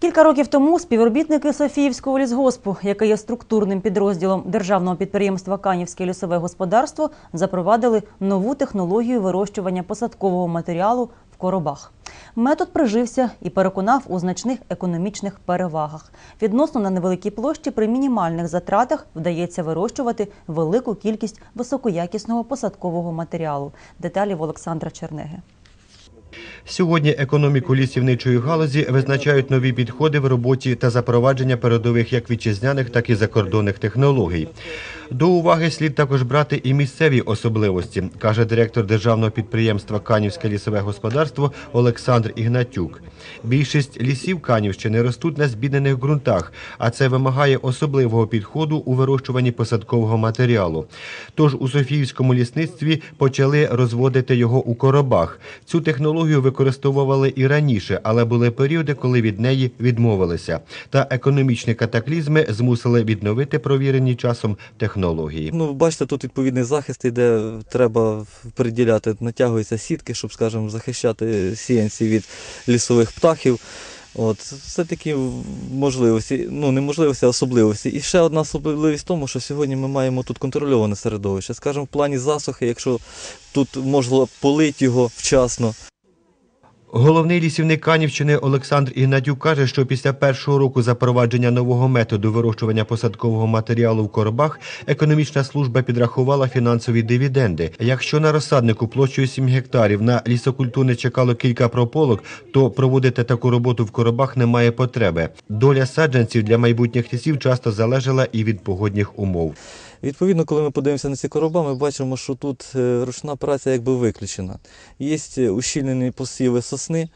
Кілька років тому співробітники Софіївського лісгоспу, яке є структурним підрозділом державного підприємства Канівське лісове господарство, запровадили нову технологію вирощування посадкового матеріалу в коробах. Метод прижився і переконав у значних економічних перевагах. Відносно на невеликій площі при мінімальних затратах вдається вирощувати велику кількість високоякісного посадкового матеріалу. Деталі в Олександра Чернеги. Сьогодні економіку лісівничої галузі визначають нові підходи в роботі та запровадження передових як вітчизняних, так і закордонних технологій. До уваги слід також брати і місцеві особливості, каже директор державного підприємства Канівське лісове господарство Олександр Ігнатюк. Більшість лісів Канівщини ростуть на збіднених ґрунтах, а це вимагає особливого підходу у вирощуванні посадкового матеріалу. Тож у Софіївському лісництві почали розводити його у коробах. Цю технологію використовували і раніше, але були періоди, коли від неї відмовилися. Та економічні катаклізми змусили відновити провірені часом технології. Ну, бачите, тут відповідний захист іде, треба приділяти, натягуються сітки, щоб, скажімо, захищати сіянці від лісових птахів. От, це такі можливості, ну не можливості, а особливості. І ще одна особливість в тому, що сьогодні ми маємо тут контрольоване середовище. Скажімо, в плані засухи, якщо тут можна полити його вчасно, Головний лісівник Канівщини Олександр Ігнатюк каже, що після першого року запровадження нового методу вирощування посадкового матеріалу в коробах економічна служба підрахувала фінансові дивіденди. Якщо на розсаднику площею 7 гектарів на лісокультурне чекало кілька прополок, то проводити таку роботу в коробах немає потреби. Доля саджанців для майбутніх лісів часто залежала і від погодних умов. Відповідно, коли ми подивимося на ці короба, ми бачимо, що тут е, ручна праця якби виключена. Є ущільнені посіви сосни.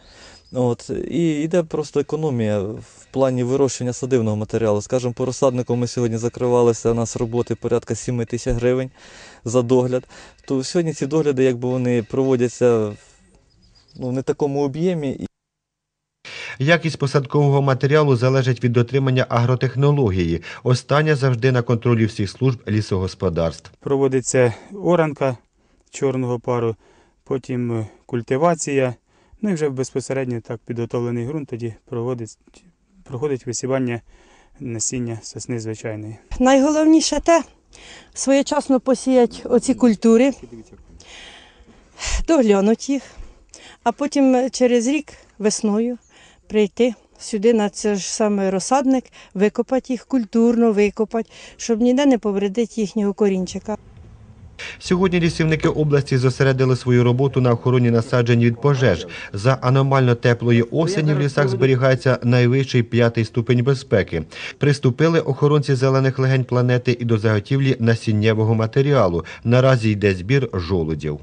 От, і йде просто економія в плані вирощування садивного матеріалу. Скажімо, по розсаднику ми сьогодні закривалися, у нас роботи порядка 7 тисяч гривень за догляд. То сьогодні ці догляди якби вони проводяться ну, в не такому об'ємі. Якість посадкового матеріалу залежить від дотримання агротехнології. Остання завжди на контролі всіх служб лісогосподарств. проводиться оранка чорного пару, потім е, культивація, ну і вже безпосередньо так підготовлений ґрунт тоді проводить, проходить висівання насіння сосни звичайної. Найголовніше те своєчасно посіяти оці культури, доглянути їх, а потім через рік весною прийти сюди на цей ж саме розсадник, викопати їх культурно, викопати, щоб ніде не повредити їхнього корінчика. Сьогодні лісівники області зосередили свою роботу на охороні насаджень від пожеж. За аномально теплої осені в лісах зберігається найвищий п'ятий ступень безпеки. Приступили охоронці зелених легень планети і до заготівлі насіннєвого матеріалу. Наразі йде збір жолудів.